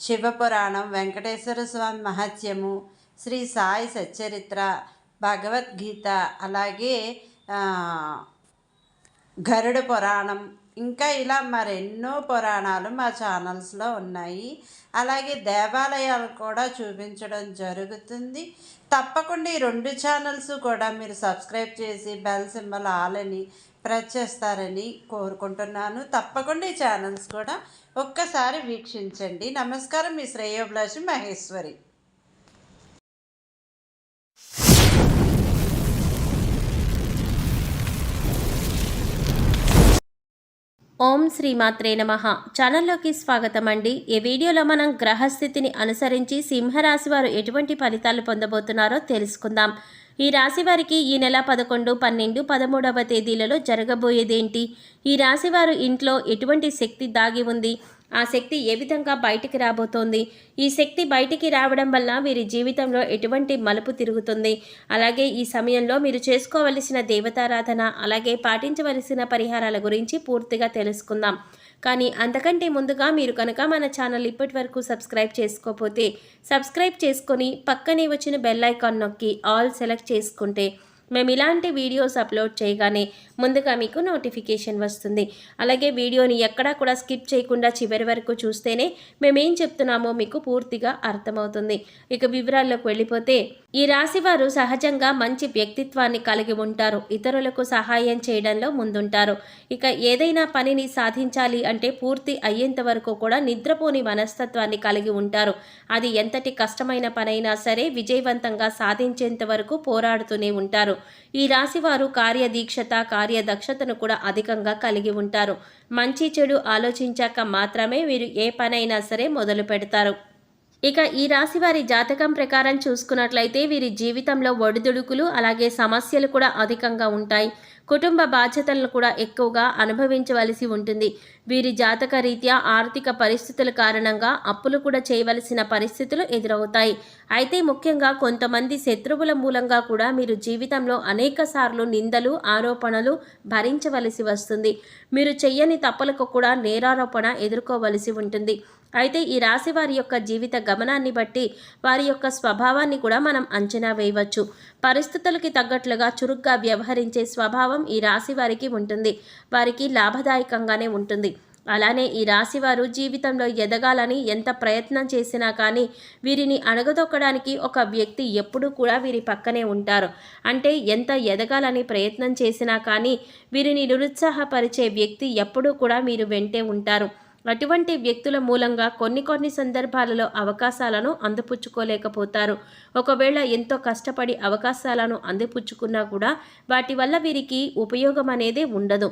శివపురాణం వెంకటేశ్వర స్వామి మహత్యము శ్రీ సాయి సచ్చరిత్ర భగవద్గీత అలాగే గరుడ పురాణం. ఇంకా ఇలా మరెన్నో పురాణాలు మా ఛానల్స్లో ఉన్నాయి. అలాగే దేవాలయాలు కూడా చూపించడం జరుగుతుంది. తప్పకుండా ఈ రెండు ఛానల్స్ కూడా మీరు సబ్స్క్రైబ్ చేసి బెల్ సింబల్ ఆల్ అని ప్రెస్ చేస్తారని కోరుకుంటున్నాను. తప్పకుండా ఈ ఛానల్స్ కూడా ఒక్కసారి వీక్షించండి. నమస్కారం మీ శ్రేయోభిలాషి మహేశ్వరి. ఓం శ్రీమాత్రే నమ. ఛానల్లోకి స్వాగతం అండి ఈ వీడియోలో మనం గ్రహస్థితిని అనుసరించి సింహరాశి వారు ఎటువంటి ఫలితాలు పొందబోతున్నారో తెలుసుకుందాం. ఈ రాశి వారికి ఈ నెల పదకొండు పన్నెండు పదమూడవ తేదీలలో జరగబోయేదేంటి? ఈ రాశి వారు ఇంట్లో ఎటువంటి శక్తి దాగి ఉంది? ఆ శక్తి ఏ విధంగా బయటికి రాబోతోంది? ఈ శక్తి బయటికి రావడం వల్ల వీరి జీవితంలో ఎటువంటి మలుపు తిరుగుతుంది? అలాగే ఈ సమయంలో మీరు చేసుకోవలసిన దేవతారాధన అలాగే పాటించవలసిన పరిహారాల గురించి పూర్తిగా తెలుసుకుందాం. కానీ అంతకంటే ముందుగా మీరు కనుక మన ఛానల్ ఇప్పటి వరకు సబ్స్క్రైబ్ చేసుకోకపోతే సబ్స్క్రైబ్ చేసుకొని పక్కనే వచ్చిన బెల్ ఐకాన్ నొక్కి ఆల్ సెలెక్ట్ చేసుకుంటే మేము ఇలాంటి వీడియోస్ అప్లోడ్ చేయగానే ముందుగా మీకు నోటిఫికేషన్ వస్తుంది. అలాగే వీడియోని ఎక్కడా కూడా స్కిప్ చేయకుండా చివరి వరకు చూస్తేనే మేమేం చెప్తున్నామో మీకు పూర్తిగా అర్థమవుతుంది. ఇక వివరాల్లోకి వెళ్ళిపోతే ఈ రాశివారు సహజంగా మంచి వ్యక్తిత్వాన్ని కలిగి ఉంటారు. ఇతరులకు సహాయం చేయడంలో ముందుంటారు. ఇక ఏదైనా పనిని సాధించాలి అంటే పూర్తి అయ్యేంత వరకు కూడా నిద్రపోని మనస్తత్వాన్ని కలిగి ఉంటారు. అది ఎంతటి కష్టమైన పనైనా సరే విజయవంతంగా సాధించేంత వరకు పోరాడుతూనే ఉంటారు. ఈ రాశి వారు కార్య కార్యదక్షతను కూడా అధికంగా కలిగి ఉంటారు. మంచి చెడు ఆలోచించాక మాత్రమే వీరు ఏ పనైనా సరే మొదలు పెడతారు. ఇక ఈ రాశి వారి జాతకం ప్రకారం చూసుకున్నట్లయితే వీరి జీవితంలో ఒడిదుడుకులు అలాగే సమస్యలు కూడా అధికంగా ఉంటాయి. కుటుంబ బాధ్యతలను కూడా ఎక్కువగా అనుభవించవలసి ఉంటుంది. వీరి జాతక రీత్యా ఆర్థిక పరిస్థితుల కారణంగా అప్పులు కూడా చేయవలసిన పరిస్థితులు ఎదురవుతాయి. అయితే ముఖ్యంగా కొంతమంది శత్రువుల మూలంగా కూడా మీరు జీవితంలో అనేక సార్లు నిందలు ఆరోపణలు భరించవలసి వస్తుంది. మీరు చెయ్యని తప్పులకు కూడా నేరారోపణ ఎదుర్కోవలసి ఉంటుంది. అయితే ఈ రాశి వారి యొక్క జీవిత గమనాన్ని బట్టి వారి యొక్క స్వభావాన్ని కూడా మనం అంచనా వేయవచ్చు. పరిస్థితులకి తగ్గట్లుగా చురుగ్గా వ్యవహరించే స్వభావం ఈ రాశి వారికి ఉంటుంది. వారికి లాభదాయకంగానే ఉంటుంది. అలానే ఈ రాశి వారు జీవితంలో ఎదగాలని ఎంత ప్రయత్నం చేసినా కానీ వీరిని అణగదొక్కడానికి ఒక వ్యక్తి ఎప్పుడూ కూడా వీరి పక్కనే ఉంటారు. అంటే ఎంత ఎదగాలని ప్రయత్నం చేసినా కానీ వీరిని నిరుత్సాహపరిచే వ్యక్తి ఎప్పుడూ కూడా మీరు వెంటే ఉంటారు. అటువంటి వ్యక్తుల మూలంగా కొన్ని కొన్ని సందర్భాలలో అవకాశాలను అందిపుచ్చుకోలేకపోతారు. ఒకవేళ ఎంతో కష్టపడి అవకాశాలను అందిపుచ్చుకున్నా కూడా వాటి వల్ల వీరికి ఉపయోగం అనేది ఉండదు.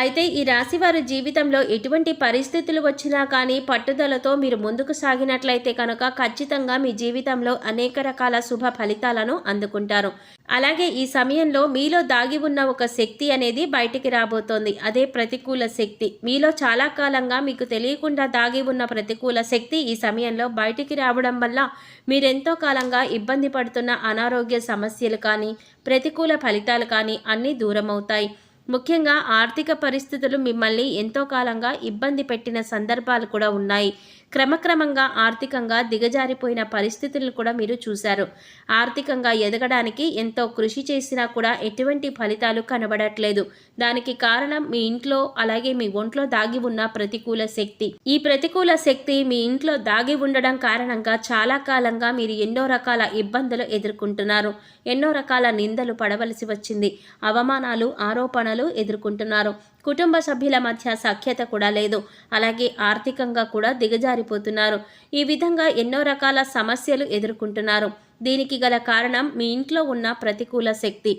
అయితే ఈ రాశి వారి జీవితంలో ఎటువంటి పరిస్థితులు వచ్చినా కానీ పట్టుదలతో మీరు ముందుకు సాగినట్లయితే కనుక ఖచ్చితంగా మీ జీవితంలో అనేక రకాల శుభ ఫలితాలను అందుకుంటారు. అలాగే ఈ సమయంలో మీలో దాగి ఉన్న ఒక శక్తి అనేది బయటికి రాబోతోంది. అదే ప్రతికూల శక్తి. మీలో చాలా కాలంగా మీకు తెలియకుండా దాగి ఉన్న ప్రతికూల శక్తి ఈ సమయంలో బయటికి రావడం వల్ల మీరెంతో కాలంగా ఇబ్బంది పడుతున్న అనారోగ్య సమస్యలు కానీ ప్రతికూల ఫలితాలు కానీ అన్నీ దూరమవుతాయి. ముఖ్యంగా ఆర్థిక పరిస్థితులు మిమ్మల్ని ఎంతో కాలంగా ఇబ్బంది పెట్టిన సందర్భాలు కూడా ఉన్నాయి. క్రమక్రమంగా ఆర్థికంగా దిగజారిపోయిన పరిస్థితులను కూడా మీరు చూశారు. ఆర్థికంగా ఎదగడానికి ఎంతో కృషి చేసినా కూడా ఎటువంటి ఫలితాలు కనబడట్లేదు. దానికి కారణం మీ ఇంట్లో అలాగే మీ ఒంట్లో దాగి ఉన్న ప్రతికూల శక్తి. ఈ ప్రతికూల శక్తి మీ ఇంట్లో దాగి ఉండడం కారణంగా చాలా కాలంగా మీరు ఎన్నో రకాల ఇబ్బందులు ఎదుర్కొంటున్నారు. ఎన్నో రకాల నిందలు పడవలసి వచ్చింది. అవమానాలు ఆరోపణలు ఎదుర్కొంటున్నారు. కుటుంబ సభ్యుల మధ్య సఖ్యత కూడా లేదు. అలాగే ఆర్థికంగా కూడా దిగజారిపోతున్నారు. ఈ విధంగా ఎన్నో రకాల సమస్యలు ఎదుర్కొంటున్నారు. దీనికి గల కారణం మీ ఇంట్లో ఉన్న ప్రతికూల శక్తి.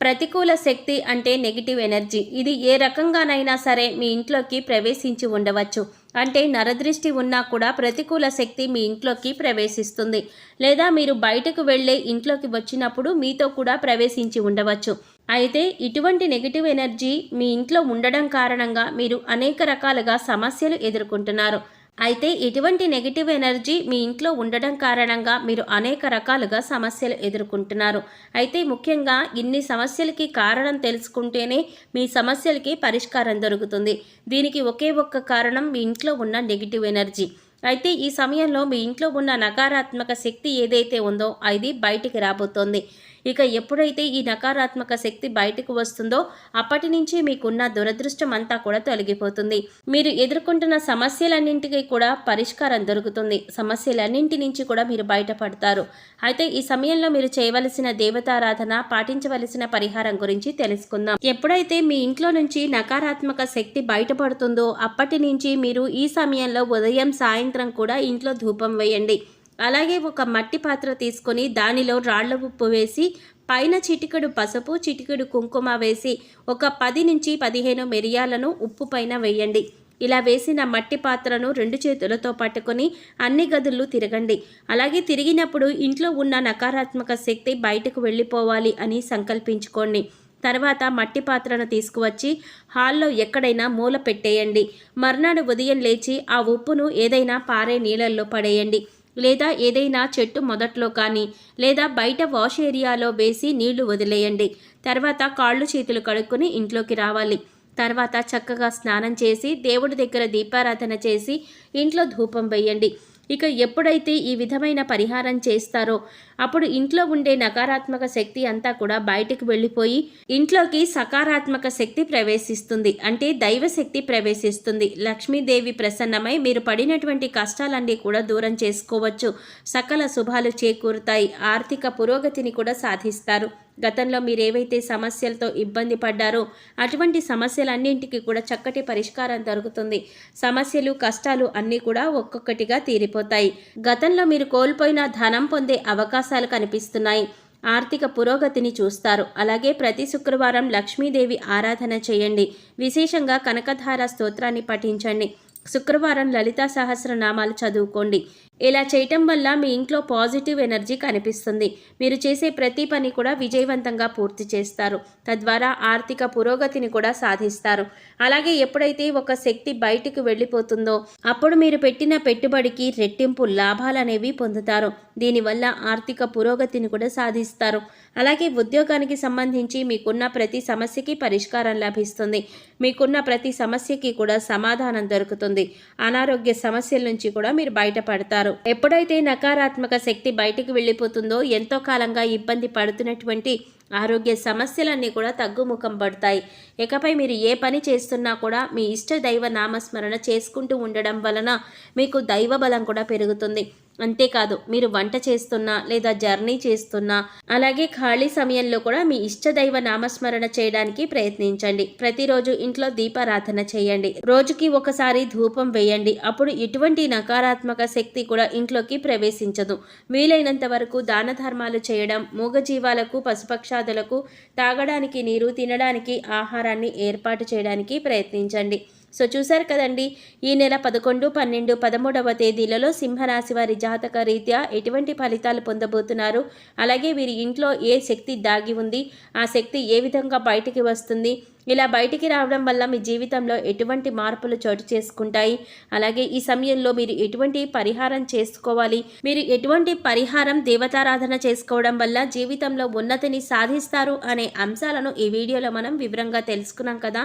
ప్రతికూల శక్తి అంటే నెగిటివ్ ఎనర్జీ. ఇది ఏ రకంగానైనా సరే మీ ఇంట్లోకి ప్రవేశించి ఉండవచ్చు. అంటే నరదృష్టి ఉన్నా కూడా ప్రతికూల శక్తి మీ ఇంట్లోకి ప్రవేశిస్తుంది. లేదా మీరు బయటకు వెళ్ళే ఇంట్లోకి వచ్చినప్పుడు మీతో కూడా ప్రవేశించి ఉండవచ్చు. అయితే ఇటువంటి నెగిటివ్ ఎనర్జీ మీ ఇంట్లో ఉండడం కారణంగా మీరు అనేక రకాలుగా సమస్యలు ఎదుర్కొంటున్నారు. అయితే ఇటువంటి నెగిటివ్ ఎనర్జీ మీ ఇంట్లో ఉండడం కారణంగా మీరు అనేక రకాలుగా సమస్యలు ఎదుర్కొంటున్నారు. అయితే ముఖ్యంగా ఇన్ని సమస్యలకి కారణం తెలుసుకుంటేనే మీ సమస్యలకి పరిష్కారం దొరుకుతుంది. దీనికి ఒకే ఒక్క కారణం మీ ఇంట్లో ఉన్న నెగిటివ్ ఎనర్జీ అయితే ఈ సమయంలో మీ ఇంట్లో ఉన్న నకారాత్మక శక్తి ఏదైతే ఉందో అది బయటికి రాబోతోంది. ఇక ఎప్పుడైతే ఈ నకారాత్మక శక్తి బయటకు వస్తుందో అప్పటి నుంచి మీకున్న దురదృష్టం అంతా కూడా తొలగిపోతుంది. మీరు ఎదుర్కొంటున్న సమస్యలన్నింటికి కూడా పరిష్కారం దొరుకుతుంది. సమస్యలన్నింటి నుంచి కూడా మీరు బయటపడతారు. అయితే ఈ సమయంలో మీరు చేయవలసిన దేవతారాధన పాటించవలసిన పరిహారం గురించి తెలుసుకుందాం. ఎప్పుడైతే మీ ఇంట్లో నుంచి నకారాత్మక శక్తి బయటపడుతుందో అప్పటి నుంచి మీరు ఈ సమయంలో ఉదయం సాయంత్రం కూడా ఇంట్లో ధూపం వేయండి. అలాగే ఒక మట్టి పాత్ర తీసుకొని దానిలో రాళ్ళ ఉప్పు వేసి పైన చిటికెడు పసుపు చిటికెడు కుంకుమ వేసి ఒక పది నుంచి పదిహేను మిరియాలను ఉప్పు పైన వేయండి. ఇలా వేసిన మట్టి పాత్రను రెండు చేతులతో పట్టుకొని అన్ని గదులు తిరగండి. అలాగే తిరిగినప్పుడు ఇంట్లో ఉన్న నకారాత్మక శక్తి బయటకు వెళ్ళిపోవాలి అని సంకల్పించుకోండి. తర్వాత మట్టి పాత్రను తీసుకువచ్చి హాల్లో ఎక్కడైనా మూల పెట్టేయండి. మర్నాడు ఉదయం లేచి ఆ ఉప్పును ఏదైనా పారే నీళ్ళల్లో పడేయండి. లేదా ఏదైనా చెట్టు మొదట్లో కానీ లేదా బయట వాష్ ఏరియాలో వేసి నీళ్ళు వదిలేయండి. తర్వాత కాళ్ళు చేతులు కడుక్కొని ఇంట్లోకి రావాలి. తర్వాత చక్కగా స్నానం చేసి దేవుడి దగ్గర దీపారాధన చేసి ఇంట్లో ధూపం వేయండి. ఇక ఎప్పుడైతే ఈ విధమైన పరిహారం చేస్తారో అప్పుడు ఇంట్లో ఉండే నకారాత్మక శక్తి అంతా కూడా బయటకు వెళ్ళిపోయి ఇంట్లోకి సకారాత్మక శక్తి ప్రవేశిస్తుంది. అంటే దైవశక్తి ప్రవేశిస్తుంది. లక్ష్మీదేవి ప్రసన్నమై మీరు పడినటువంటి కష్టాలన్నీ కూడా దూరం చేసుకోవచ్చు. సకల శుభాలు చేకూరుతాయి. ఆర్థిక పురోగతిని కూడా సాధిస్తారు. గతంలో మీరేవైతే సమస్యలతో ఇబ్బంది పడ్డారో అటువంటి సమస్యలన్నింటికి కూడా చక్కటి పరిష్కారం దొరుకుతుంది. సమస్యలు కష్టాలు అన్నీ కూడా ఒక్కొక్కటిగా తీరిపోతాయి. గతంలో మీరు కోల్పోయిన ధనం పొందే అవకాశాలు కనిపిస్తున్నాయి. ఆర్థిక పురోగతిని చూస్తారు. అలాగే ప్రతి శుక్రవారం లక్ష్మీదేవి ఆరాధన చేయండి. విశేషంగా కనకధార స్తోత్రాన్ని పఠించండి. శుక్రవారం లలితా సహస్రనామాలు చదువుకోండి. ఇలా చేయటం వల్ల మీ ఇంట్లో పాజిటివ్ ఎనర్జీ కనిపిస్తుంది. మీరు చేసే ప్రతి పని కూడా విజయవంతంగా పూర్తి చేస్తారు. తద్వారా ఆర్థిక పురోగతిని కూడా సాధిస్తారు. అలాగే ఎప్పుడైతే ఒక శక్తి బయటికి వెళ్ళిపోతుందో అప్పుడు మీరు పెట్టిన పెట్టుబడికి రెట్టింపు లాభాలనేవి పొందుతారు. దీనివల్ల ఆర్థిక పురోగతిని కూడా సాధిస్తారు. అలాగే ఉద్యోగానికి సంబంధించి మీకున్న ప్రతి సమస్యకి పరిష్కారం లభిస్తుంది. మీకున్న ప్రతి సమస్యకి కూడా సమాధానం దొరుకుతుంది. అనారోగ్య సమస్యల నుంచి కూడా మీరు బయటపడతారు. ఎప్పుడైతే నకారాత్మక శక్తి బయటికి వెళ్ళిపోతుందో ఎంతో కాలంగా ఇబ్బంది పడుతున్నటువంటి ఆరోగ్య సమస్యలన్నీ కూడా తగ్గుముఖం పడతాయి. ఇకపై మీరు ఏ పని చేస్తున్నా కూడా మీ ఇష్ట దైవ నామస్మరణ చేసుకుంటూ ఉండడం వలన మీకు దైవ బలం కూడా పెరుగుతుంది. అంతేకాదు మీరు వంట చేస్తున్నా లేదా జర్నీ చేస్తున్నా అలాగే ఖాళీ సమయంలో కూడా మీ ఇష్టదైవ నామస్మరణ చేయడానికి ప్రయత్నించండి. ప్రతిరోజు ఇంట్లో దీపారాధన చేయండి. రోజుకి ఒకసారి ధూపం వేయండి. అప్పుడు ఎటువంటి నకారాత్మక శక్తి కూడా ఇంట్లోకి ప్రవేశించదు. వీలైనంత వరకు దాన ధర్మాలు చేయడం మూగజీవాలకు పశుపక్షాదులకు తాగడానికి నీరు తినడానికి ఆహారాన్ని ఏర్పాటు చేయడానికి ప్రయత్నించండి. సో చూశారు కదండి ఈ నెల పదకొండు పన్నెండు పదమూడవ తేదీలలో సింహరాశి వారి జాతక రీత్యా ఎటువంటి ఫలితాలు పొందబోతున్నారు? అలాగే వీరి ఇంట్లో ఏ శక్తి దాగి ఉంది? ఆ శక్తి ఏ విధంగా బయటికి వస్తుంది? ఇలా బయటికి రావడం వల్ల మీ జీవితంలో ఎటువంటి మార్పులు చోటు చేసుకుంటాయి? అలాగే ఈ సమయంలో మీరు ఎటువంటి పరిహారం చేసుకోవాలి? మీరు ఎటువంటి పరిహారం దేవతారాధన చేసుకోవడం వల్ల జీవితంలో ఉన్నతిని సాధిస్తారు అనే అంశాలను ఈ వీడియోలో మనం వివరంగా తెలుసుకున్నాం కదా.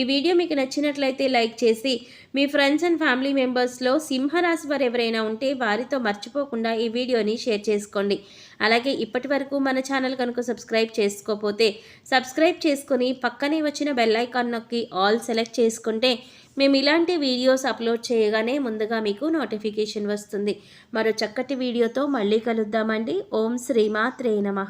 ఈ వీడియో మీకు నచ్చినట్లయితే లైక్ చేసి మీ ఫ్రెండ్స్ అండ్ ఫ్యామిలీ మెంబర్స్లో సింహరాశి వారు ఎవరైనా ఉంటే వారితో మర్చిపోకుండా ఈ వీడియోని షేర్ చేసుకోండి. అలాగే ఇప్పటి వరకు మన ఛానల్ కనుక సబ్స్క్రైబ్ చేసుకోకపోతే సబ్స్క్రైబ్ చేసుకొని పక్కనే వచ్చిన బెల్ ఐకాన్ నొక్కి ఆల్ సెలెక్ట్ చేసుకుంటే మేము ఇలాంటి వీడియోస్ అప్లోడ్ చేయగానే ముందుగా మీకు నోటిఫికేషన్ వస్తుంది. మరో చక్కటి వీడియోతో మళ్ళీ కలుద్దామండి. ఓం శ్రీమాత్రే నమ.